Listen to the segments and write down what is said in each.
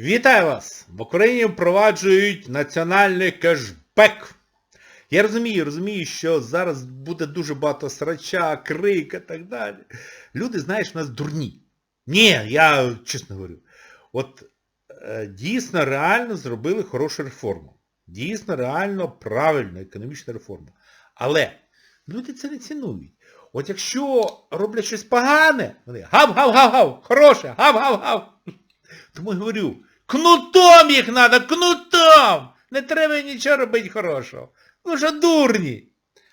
Вітаю вас! В Україні впроваджують національний кешбек. Я розумію, розумію, що зараз буде дуже багато срача, крик і так далі. Люди, знаєш, нас дурні. Ні, я чесно говорю. От е, дійсно реально зробили хорошу реформу. Дійсно, реально правильну економічну реформу. Але люди це не цінують. От якщо роблять щось погане, вони гав-гав-гав-гав, хороше, гав-гав-гав. Тому я говорю, кнутом їх треба, кнутом! Не треба нічого робити хорошого. Ну що дурні.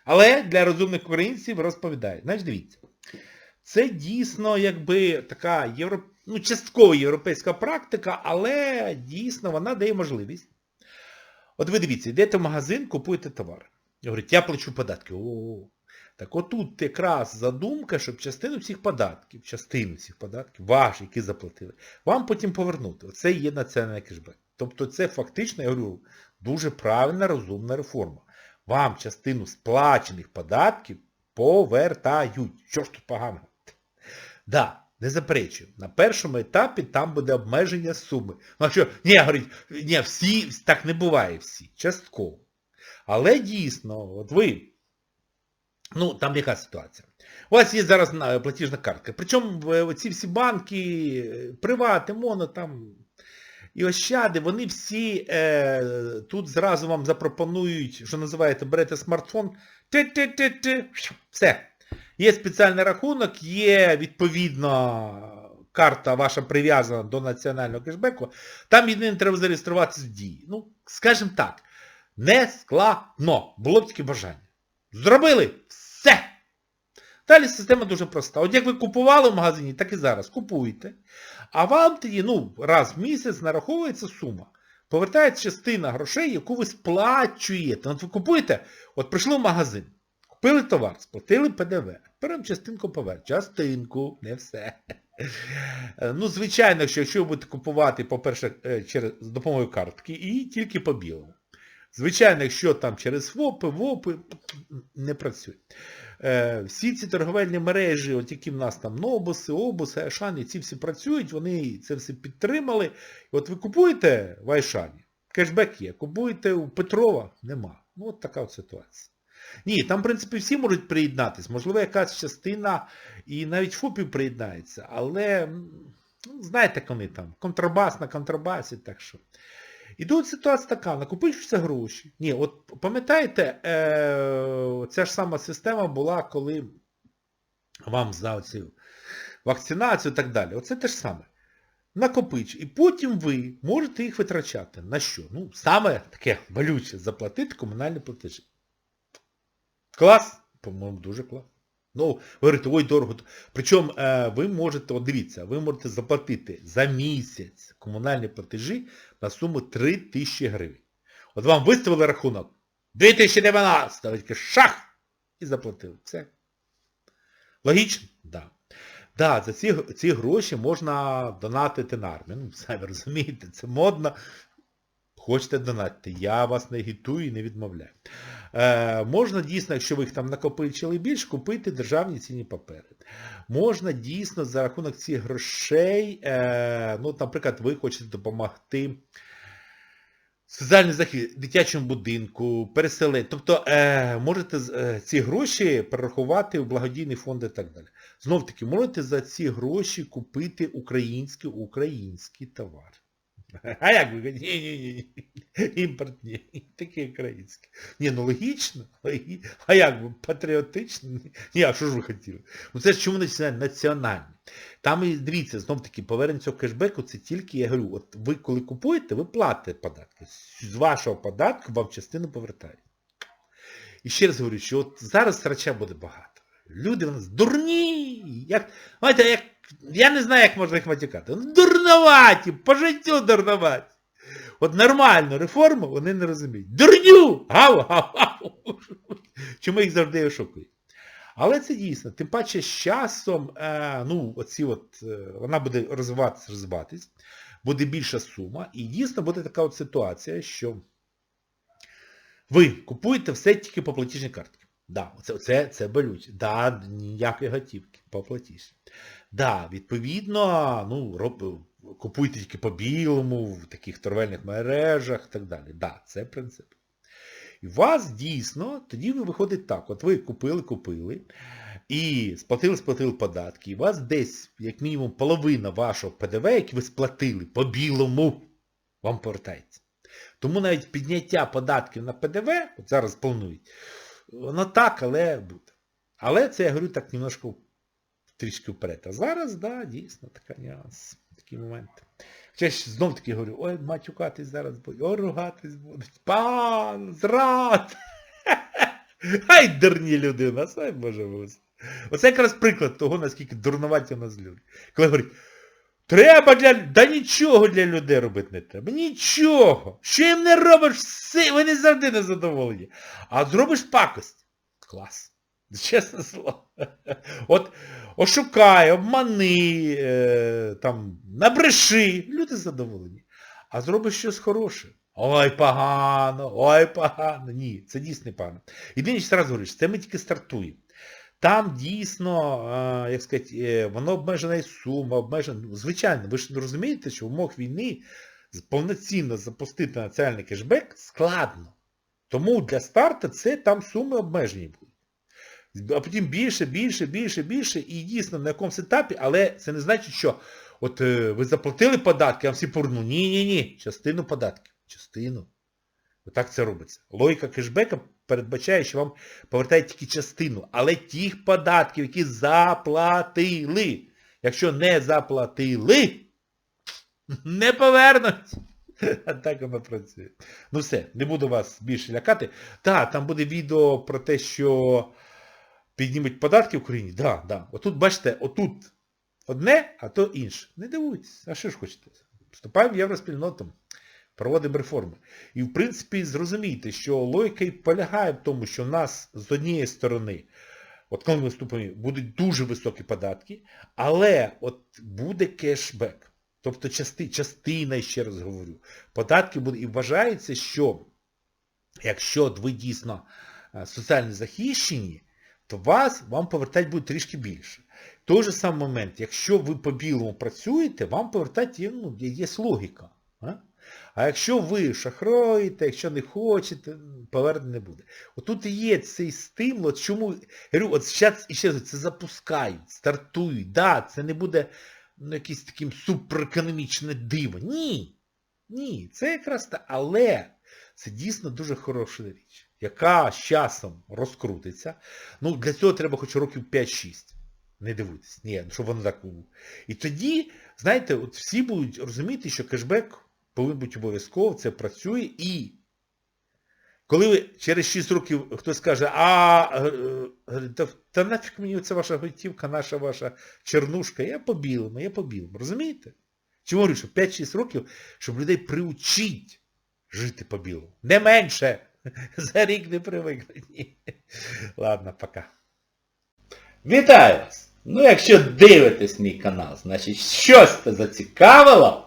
Але для розумних українців розповідають. Знаєш, дивіться. Це дійсно якби така євро... ну, частково європейська практика, але дійсно вона дає можливість. От ви дивіться, йдете в магазин, купуєте товар. Говорить, я плачу податки. О, так отут якраз задумка, щоб частину всіх податків, частину всіх податків, ваші, які заплатили, вам потім повернути. Оце є національний кешбек. Тобто це фактично, я говорю, дуже правильна, розумна реформа. Вам частину сплачених податків повертають. Що ж тут поганого? Да, не заперечую. На першому етапі там буде обмеження суми. Ну що, ні, говорить, ні, всі, так не буває всі, частково. Але дійсно, от ви, ну там яка ситуація? У вас є зараз платіжна картка. Причому е, ці всі банки, е, привати, моно там і ощади, вони всі е, тут зразу вам запропонують, що називаєте, берете смартфон, ти-ти-ти-ти, все. Є спеціальний рахунок, є відповідно карта ваша прив'язана до національного кешбеку, там єдине треба зареєструватися в дії. Ну, скажімо так, не складно. Було б тільки бажання. Зробили. Далі система дуже проста. От як ви купували в магазині, так і зараз. Купуєте. А вам тоді, ну, раз в місяць нараховується сума. Повертається частина грошей, яку ви сплачуєте. От ви купуєте, от прийшли в магазин, купили товар, сплатили ПДВ. Вам частинку повер. Частинку, не все. Ну, звичайно, що якщо ви будете купувати, по-перше, е, через з допомогою картки і тільки по білому. Звичайно, якщо там через ФОПи, ВОПи, не працює. Е, всі ці торговельні мережі, от які в нас там Нобуси, Обуси, Айшани, ці всі працюють, вони це все підтримали. От ви купуєте в Айшані, кешбек є, купуєте у Петрова, нема. Ну от така от ситуація. Ні, там, в принципі, всі можуть приєднатись. Можливо, якась частина і навіть ФОПів приєднається, але, ну, знаєте, як там, контрабас на контрабасі, так що. І тут ситуація така, накопичуються гроші. Ні, от пам'ятаєте, е, ця ж сама система була, коли вам за цю вакцинацію і так далі. Оце те ж саме. Накопич. І потім ви можете їх витрачати. На що? Ну, саме таке болюче, заплатити комунальні платежі. Клас? По-моєму, дуже клас. Ну, говорите, ой, дорого. Причому е, ви можете, от дивіться, ви можете заплатити за місяць комунальні платежі на суму 3 тисячі гривень. От вам виставили рахунок 2019, ви таке шах! І заплатили. Все. Логічно? Так. Да. Да, за ці, ці гроші можна донатити на армію. Ну, самі розумієте, це модно. Хочете донатити, я вас не агітую і не відмовляю. Е, можна дійсно, якщо ви їх там накопичили більш, купити державні цінні папери. Можна дійсно за рахунок цих грошей, е, ну, наприклад, ви хочете допомогти соціальний захід дитячому будинку, переселити. Тобто е, можете е, ці гроші перерахувати в благодійний фонд і так далі. Знов таки, можете за ці гроші купити український український товар. А як ви? Ні-ні-ні. Імпорт ні. Такий український. Ні, ну логічно. А як ви? Патріотично? Ні, а що ж ви хотіли? Ну це ж чому національне? Національне. Там і дивіться, знов таки, повернення цього кешбеку, це тільки, я говорю, от ви коли купуєте, ви платите податки. З вашого податку вам частину повертають. І ще раз говорю, що от зараз срача буде багато. Люди у нас дурні. Як, знаєте, як, я не знаю, як можна їх матюкати. Ну, Дурноваті, по життю дурноваті. От нормальну реформу вони не розуміють. Дурню! Гав, гав, гав. Чому їх завжди ошукують? Але це дійсно, тим паче з часом, е, ну, оці от, е, вона буде розвиватися, розвиватись, буде більша сума, і дійсно буде така от ситуація, що ви купуєте все тільки по платіжній картці. Да, це, це, це болюче. Да, ніякої готівки по. Да, відповідно, ну, роб, купуйте тільки по білому, в таких торговельних мережах і так далі. Да, це принцип. І у вас дійсно, тоді ви виходить так. От ви купили, купили, і сплатили, сплатили податки. І у вас десь, як мінімум, половина вашого ПДВ, який ви сплатили по білому, вам повертається. Тому навіть підняття податків на ПДВ, от зараз планують, воно так, але буде. Але це я говорю так немножко трішки вперед. А зараз, да, дійсно, така нюанс, такі моменти. Хоча ж знов таки говорю, ой, матюкатись зараз будуть, ой, ругатись будуть. Пан, зрад! Ай, дурні люди у нас, ай Боже. Оце якраз приклад того, наскільки дурнуваті у нас люди. Коли говорять, треба для... Да нічого для людей робити не треба. Нічого. Що їм не робиш, все, вони завжди незадоволені. А зробиш пакость. Клас. Чесне слово. От ошукай, обмани, е, там, набреши. Люди задоволені. А зробиш щось хороше. Ой, погано, ой, погано. Ні, це дійсно погано. Єдине, що зараз говориш, це ми тільки стартуємо. Там дійсно, е, як сказати, е, воно обмежена і сума, обмежена. Ну, Звичайно, ви ж розумієте, що в умовах війни повноцінно запустити національний кешбек складно. Тому для старту це там суми обмежені будуть. А потім більше, більше, більше, більше. І дійсно на якомусь етапі, але це не значить, що от е, ви заплатили податки, а всі повернули. Ні-ні-ні, частину податків. Частину. Отак це робиться. Логіка кешбека передбачає, що вам повертають тільки частину, але тих податків, які заплатили. Якщо не заплатили, не повернуть. А так воно працює. Ну все, не буду вас більше лякати. Так, там буде відео про те, що піднімуть податки в Україні. Да, да. Отут, бачите, отут одне, а то інше. Не дивуйтесь. А що ж хочете? Вступаємо в євроспільноту. Проводимо реформи. І, в принципі, зрозумійте, що логіка і полягає в тому, що в нас з однієї сторони, от коли ми вступимо, будуть дуже високі податки, але от буде кешбек. Тобто части, частина, ще раз говорю, податки будуть. І вважається, що якщо ви дійсно е, соціально захищені, то вас, вам повертати буде трішки більше. Той же самий момент, якщо ви по білому працюєте, вам повертати ну, є логіка. А? А якщо ви шахраєте, якщо не хочете, повернення не буде. Отут і є цей стимул, от чому, я говорю, от зараз і ще це запускають, стартують, да, це не буде ну, якесь таким суперекономічне диво. Ні. Ні, це якраз та, але це дійсно дуже хороша річ, яка з часом розкрутиться. Ну, для цього треба хоч років 5-6. Не дивуйтесь, ні, щоб воно так було. І тоді, знаєте, от всі будуть розуміти, що кешбек повинен бути обов'язково, це працює і коли ви через 6 років хтось каже, а е, та, та нафіг мені це ваша готівка, наша ваша чернушка, я по білому, я по білому. Розумієте? Чому говорю, що 5-6 років, щоб людей приучить жити по білому. Не менше. За рік не привикли. Ні. Ладно, пока. Вітаю вас! Ну, якщо дивитесь мій канал, значить щось це зацікавило,